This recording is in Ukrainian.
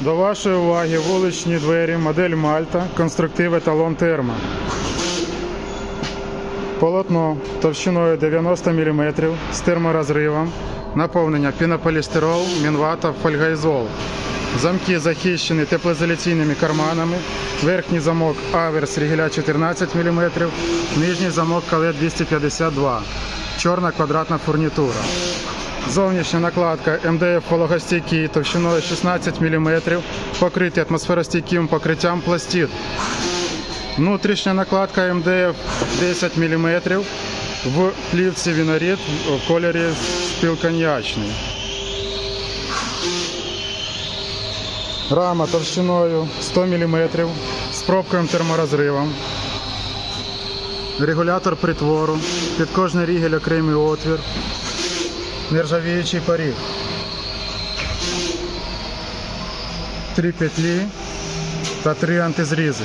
До вашої уваги вуличні двері, модель Мальта, конструктив еталон термо. Полотно товщиною 90 мм з терморозривом, наповнення пінополістирол, мінвата, фольгаізол. Замки захищені теплоізоляційними карманами. Верхній замок Аверс рігеля 14 мм, нижній замок Кале 252 Чорна квадратна фурнітура. Зовнішня накладка МДФ вологостійкий товщиною 16 мм, покриті атмосферостійким покриттям пластид. Внутрішня накладка МДФ 10 мм в плівці вінорід в кольорі спілконьячний. Рама товщиною 100 мм з пробковим терморозривом. Регулятор притвору. Під кожний рігель окремий отвір. Нержавіючий поріг. Три петлі та три антизрізи.